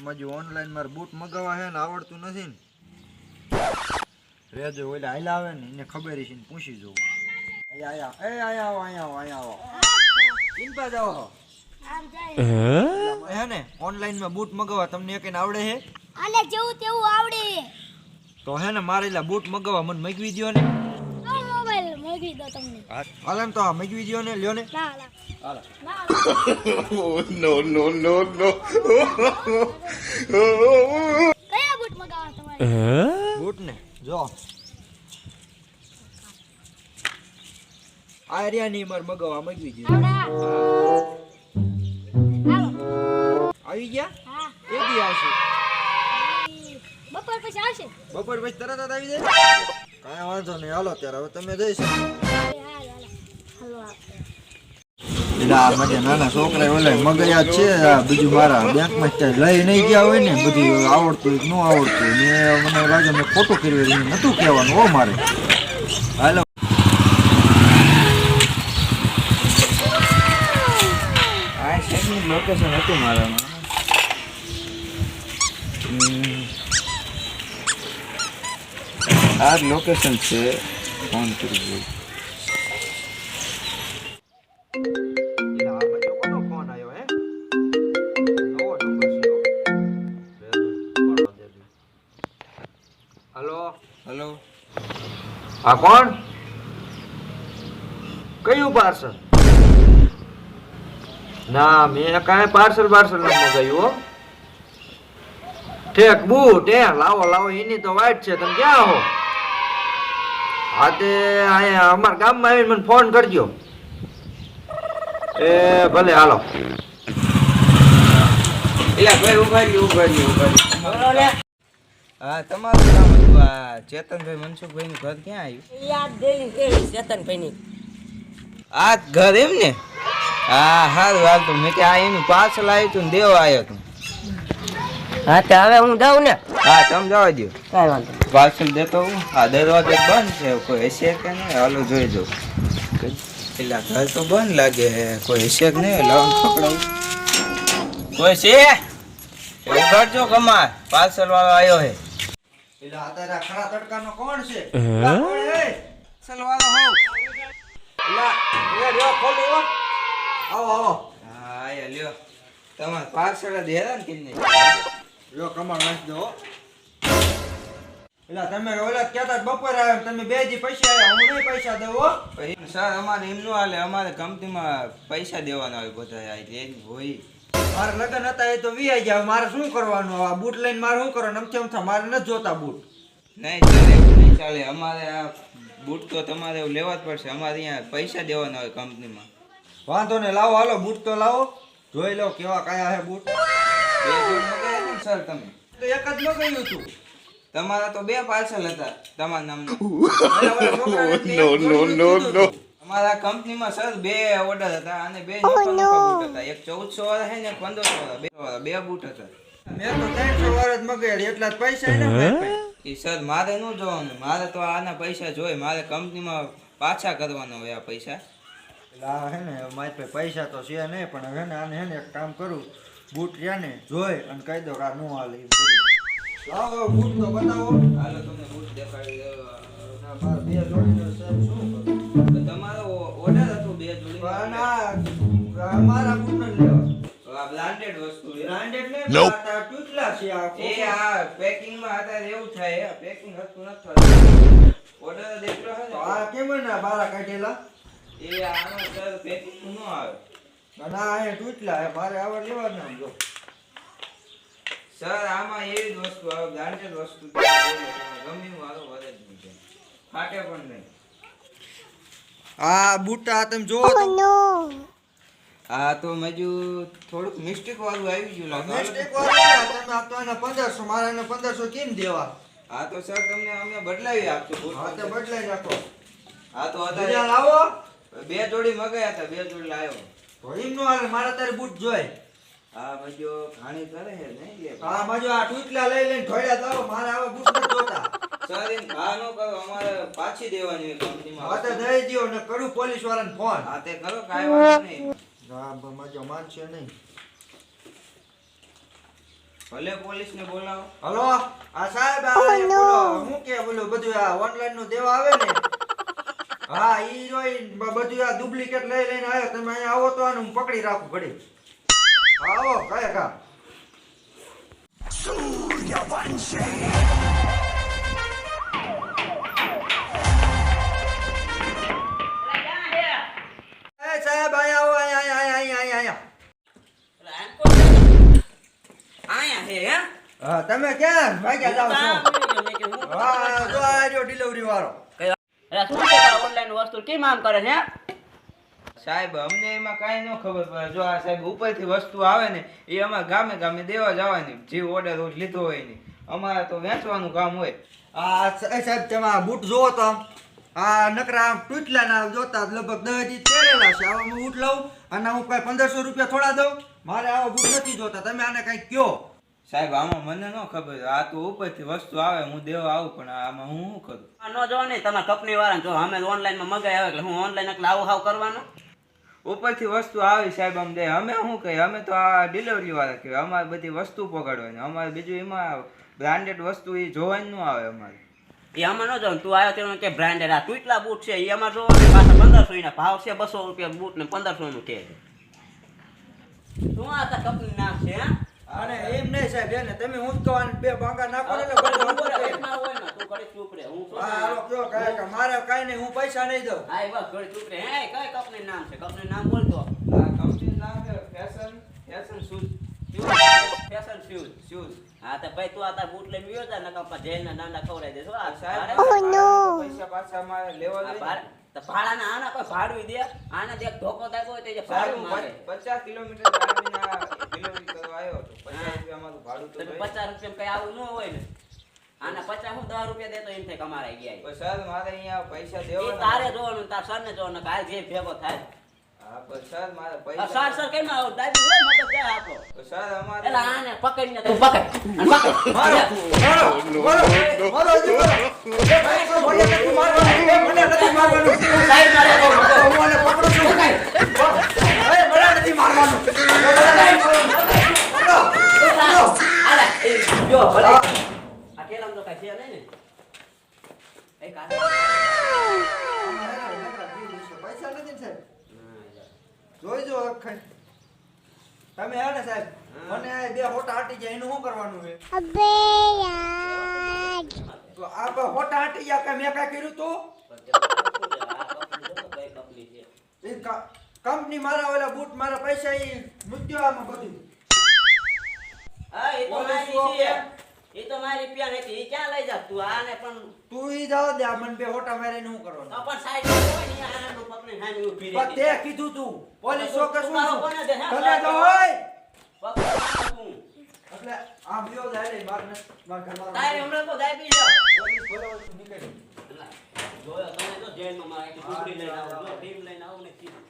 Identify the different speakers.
Speaker 1: એમાં જો ઓનલાઈન મારે બૂટ મગાવવા છે ને આવડતું નથી ને. રેજો ઓલે હાલ્યા આવે ને એને ખબર છે ને પૂછી જોઉં અહીંયા આયા. એ અહીંયા આવો આવો અહીંયા આવો. ચિંતા જાઓ હે? ને ઓનલાઈનમાં બૂટ મગાવવા તમને એક આવડે છે?
Speaker 2: આને જેવું તેવું આવડે.
Speaker 1: તો હે ને મારે બુટ મગાવવા મને મગવી દો ને.
Speaker 2: મોકલી દો તમને.
Speaker 1: હાલન તો મગવી ને લ્યો ને.
Speaker 2: ના ના.
Speaker 1: નો
Speaker 2: નો. કયા બૂટ મગાવવા તમારે?
Speaker 1: બૂટ ને જો. આ એરિયા ની મારે મગાવવા મગવી દ્યો આવી ગયા?
Speaker 2: હા.
Speaker 1: એ દી આવશે.
Speaker 2: બપોર પછી આવશે?
Speaker 1: બપોર પછી તરત જ આવી જાય. કાંઈ વાંધો નહીં. હાલો ત્યારે હવે તમે જઈ શકો. નાના છોકરા ઓલા મગયા જ છે બીજું મારા બેંકમાં ત્યાં લઈ નહીં ગયા હોય ને, બધું આવડતું ન આવડતું ને મને લાગે મેં ખોટું કર્યું નતું કહેવાનું, હો મારે. હાલો. લોકેશન હતું મારામાં. આ લોકેશન છે ફોન કરી હલો. હલો. હા કોણ? કયું પાર્સલ ના મેં કાંઈ પાર્સલ પાર્સલ નથી મગાવ્યું હો. ઠેક બુ એ લાવો લાવો એની તો વાઈટ છે. તમે ક્યાં હો? હા તે અહીંયા અમારા ગામમાં આવીને મને ફોન કરજો. એ ભલે હાલો.
Speaker 3: હા તમારું નામ હતું આ ચેતનભાઈ મનસુખભાઈ નું ઘર ક્યાં આવ્યું?
Speaker 4: ચેતનભાઈની.
Speaker 3: આ ઘર એમ ને? હા સારું હાલ તો મેં કે આ એનું પાર્સલ આવ્યું હતું ને દેવા આવ્યો હતું
Speaker 4: હા તો હવે હું જાઉં ને.
Speaker 3: હા તમે જવા દો
Speaker 4: કાંઈ વાંધો નહીં.
Speaker 3: પાર્સલ દેતો હું. આ દરવાજો બંધ છે કોઈ હશે કે નહીં? હાલો જોઈ દો પેલા ઘર તો બંધ લાગે કોઈ હશે કે નહીં? લાવ પકડાવું કોઈ છે? ઉઘાડજો કરજો કમાર પાર્સલ વાળો આવ્યો હે
Speaker 1: પેલા આ તારા ખરા તડકાનો કોણ છે? લા, કોણ હે?
Speaker 3: પાર્સલ વાળો હોવ
Speaker 1: લા, એ રહ્યો, ખોલો હો. આવો આવો.
Speaker 3: હા આયા લ્યો તમારે પાર્સલ જ હેરાન કરી નાખ્યું.
Speaker 1: લ્યો કમાણ નાખી દો. એટલે તમે ઓલા કહેતા હતા બપોરે આવ્યા તમે બે દી પૈસા આવ્યા હું નહીં પૈસા
Speaker 3: પછી સર અમારે એમનું હાલે અમારે કંપનીમાં પૈસા દેવાના હોય બધા એટલે એમ હોય.
Speaker 1: મારે લગ્ન હતા એ તો વી ગયા મારે શું કરવાનું? આ બૂટ લઈને મારે શું કરવાનું? અમથે અમથા મારે નથી જોતા બૂટ.
Speaker 3: નહીં ચાલે નહીં ચાલે. અમારે આ બૂટ તો તમારે લેવા જ પડશે. અમારે અહીંયા પૈસા દેવાના હોય કંપનીમાં.
Speaker 1: વાંધો ને લાવો હાલો બૂટ તો લાવો. જોઈ લો કેવા કયા હે બૂટ.
Speaker 3: સર તમે?
Speaker 1: તો એક જ મગાવ્યું હતું
Speaker 3: તમારા તો બે પાર્સલ હતા તમારા નામના. અમારા કંપનીમાં સર બે ઓર્ડર હતા અને બે બૂટ હતા એક ચૌદસો વાળા છે ને પંદરસો વાળા. બે વાળા બે બૂટ હતા.
Speaker 1: મેં તો ત્રણસો વાળા જ મગાવ્યા એટલા જ પૈસા ને
Speaker 3: એ સર મારે ન જોવાનું. મારે તો આના પૈસા જોઈ મારે કંપનીમાં પાછા કરવાના હોય આ પૈસા.
Speaker 1: એટલે આ હે ને મારી પાસે પૈસા તો છે નહીં પણ હવે ને આને હે ને એક કામ કરું. બૂટ રહ્યા ને જોઈ અને કહી દો કે આ નો હાલે એમ કરી. લાવો બૂટ તો બતાવો
Speaker 3: હાલો તમને બૂટ દેખાડી
Speaker 1: દેવા બે જોડીનો સાહેબ શું?
Speaker 3: તમારો ઓર્ડર હતો બે જોડી
Speaker 1: આ બૂટ નથી લેવા.
Speaker 3: બ્રાન્ડેડ વસ્તુ.
Speaker 1: બ્રાન્ડેડ ને આ તૂટલા છે આ
Speaker 3: એ આ પેકિંગમાં અત્યારે એવું થાય પેકિંગ હતું નથી ઓર્ડર એટલો છે
Speaker 1: તો
Speaker 3: ને?
Speaker 1: આ કેમ ના બારા કાઢેલા?
Speaker 3: એ આનો સર પેકિંગ નો આવે.
Speaker 1: અને અહીંયા તૂટલા મારે આવા લેવા ના જો.
Speaker 3: સર આમાં એવી જ વસ્તુ આવે બ્રાન્ડેડ વસ્તુ છે. ગમે વધે જ નહીં ફાટે પણ નહીં.
Speaker 1: આ બૂટા તમે જોવો તો.
Speaker 3: આ તો મજુ થોડુંક મિસ્ટેક વાળું આવી ગયું લાગે.
Speaker 1: મિસ્ટેક વાળા તમે આપતો એને 1500 મારે એને 1500 કેમ દેવા?
Speaker 3: હા તો સર તમને અમે બદલાવી આપશું.
Speaker 1: હા તે બદલાઈ નાખો.
Speaker 3: હા તો અત્યારે
Speaker 1: લાવો.
Speaker 3: બે જોડી મગાયા હતા બે જોડી લાવ્યો.
Speaker 1: તો એમ નો તારે બૂટ જોઈ
Speaker 3: હા મજો ઘાણી કરે છે નહીં લે
Speaker 1: આ બાજુ આ તૂટલા લઈ લઈને ઢોળ્યા તારો મારે આવા બૂટ નથી જોતા.
Speaker 3: સર ઘા ન કરો અમારે પાછી દેવાની કંપનીમાં.
Speaker 1: હા તે દઈ દ્યો ને કરું પોલીસ વાળાને ફોન.
Speaker 3: હા તે કરો કાઈ વાંધો નહીં.
Speaker 1: હા મજો માનશે નહીં.
Speaker 3: ભલે પોલીસ ને બોલાવો.
Speaker 1: હલો આ સાહેબ આ બોલો. હું કે બોલો બધું આ ઓનલાઈનનું દેવા આવે ને? હા ઈ જોઈ બધું આ ડુપ્લિકેટ લઈ લઈને આવ્યો. તમે અહીંયા આવો તો આને હું પકડી રાખું ઘડી આવો કયા કા એ સાહેબ અહીંયા અહીંયા અહીંયા અહીંયા
Speaker 4: આયા હે હે?
Speaker 1: હા તમે ક્યાં? ભાગ્યા જાવ છો.
Speaker 4: હું
Speaker 1: જો આ રહ્યો ડિલિવરી વાળો.
Speaker 4: અરે શું ઓનલાઈન વસ્તુ? કેમ આમ કરે છે હે?
Speaker 3: સાહેબ અમને એમાં કાંઈ ન ખબર પડે. જો આ સાહેબ ઉપરથી વસ્તુ આવે ને એ અમારે ગામે ગામે દેવા જવાની. જે ઓર્ડર લીધો હોય ને અમારે તો વેચવાનું કામ હોય.
Speaker 1: આ સાહેબ તેમાં આ બૂટ જોવો તો. આ નકરા તૂટલાના જોતા લગભગ દસ દી પહેરેલા છે. આવા હું બૂટ લઉં અને હું કાંઈ પંદરસો રૂપિયા થોડા દઉં. મારે આવા બૂટ નથી જોતા. તમે આને કઈ કયો
Speaker 3: સાહેબ આમાં મને ન ખબર. આ તો ઉપરથી વસ્તુ આવે હું દેવા આવું પણ આમાં હું શું કરું?
Speaker 4: આ ન જો નહીં તમારા કંપની વાળા જો અમે ઓનલાઈનમાં મગાય આવે એટલે હું ઓનલાઈન એટલે આવું હાવ કરવાનું?
Speaker 3: ઉપરથી વસ્તુ આવી સાહેબ આમ દે. અમે શું કહીએ? અમે તો આ ડિલિવરી વાળા કહેવાય અમારે બધી વસ્તુ પકડવાની. અમારે બીજું એમાં બ્રાન્ડેડ વસ્તુ એ જોવાની ન આવે અમારે.
Speaker 4: એ અમે ન જો તું આવ્યો તેનો કે બ્રાન્ડેડ આ તૂટલા બૂટ છે એ અમારે જોવા પાછા પંદરસો એના ભાવ છે બસો રૂપિયા બૂટ ને પંદરસો નું કે શું આ કંપની નામ છે હે?
Speaker 1: અને એમ નહીં સાહેબ એને તમે હું જ કહો બે ભાંગા નાખો એટલે બધું હરખું રહે
Speaker 4: ના હોય ને, તું ઘરે ચૂપ રહે. હું
Speaker 1: હા હાલો કયો કહે કે મારે કઈ નહીં હું પૈસા નહીં દઉં.
Speaker 4: હા, બસ ઘડી ચૂપ રહે. હે, કઈ કંપની નામ છે કંપની નામ બોલ તો.
Speaker 3: આ કંપની નામ છે fashion fashion shoes.
Speaker 4: Fashion shoes
Speaker 3: shoes.
Speaker 4: હા તો ભાઈ તું આ તાર બૂટ લઈને ગયો તા પછી જેલના દાંડા ખવડાવી દેશો આ
Speaker 3: સાહેબ પૈસા પાછા મારે લેવા
Speaker 4: તો ભાડાના આના દે. આને ધોકો હોય ભાડું
Speaker 3: કિલોમીટર ડિલિવરી કરવા આવ્યો હતો. પચાસ રૂપિયા અમારું ભાડું તો
Speaker 4: રૂપિયા કઈ આવું ન હોય ને? આના પચાસ હું દસ રૂપિયા દેતો એમ થાય કે ગયા
Speaker 3: પણ સર મારે અહીંયા પૈસા
Speaker 4: તારે જોવાનું તાર સર ને જોવાનું કાલ જે ભેગો થાય.
Speaker 3: સર
Speaker 4: સર સર કેમ આવો? ડાબી હોય મતલબ ક્યાં આપો.
Speaker 3: સર અમારે
Speaker 4: એલા આને પકડીને તું પકડ. પકડ.
Speaker 1: મારો મારો મારો મારો હજી મારો એ ભાઈ તો મને નથી મારવાનું. મને નથી મારવાનું સાઈડમાં જોઈજો અખર. તમે હે ને સાહેબ? મને આ બે હોટા હાટી જાય એનું શું કરવાનું છે?
Speaker 2: અબે યાર.
Speaker 1: તો આ બે હોટા હાટી ગયા કે મેં કાંઈ કર્યું તું? એ કંપની મારા ઓલા બૂટ મારા પૈસા એ મૂક્યો આમાં બધું.
Speaker 4: હા, એ તો મારી છે. એ તો મારી રૂપિયા નથી એ ક્યાં લઈ જા તું? આને પણ
Speaker 1: તું ઈ જાવ દે મન બે હોટા મારે શું કરો
Speaker 4: તો પણ સાઈડ હોય ને, આને તો પકડીને સામે ઊભી
Speaker 1: પણ તે કીધું તું પોલીસ
Speaker 4: તું-
Speaker 1: કે શું
Speaker 4: તારો કોને દે?
Speaker 1: તને તો હોય
Speaker 4: પકડ તું.
Speaker 1: એટલે આ બીજો જાય ને માર ને માર ઘરવાળો
Speaker 4: તારે હમણાં તો દાબી જાઓ.
Speaker 1: પોલીસ બોલો નીકળી
Speaker 4: જોયો તમે તો જેલમાં મારે આખી ટુકડી લઈને આવો ટીમ લઈને આવો ને કીધું.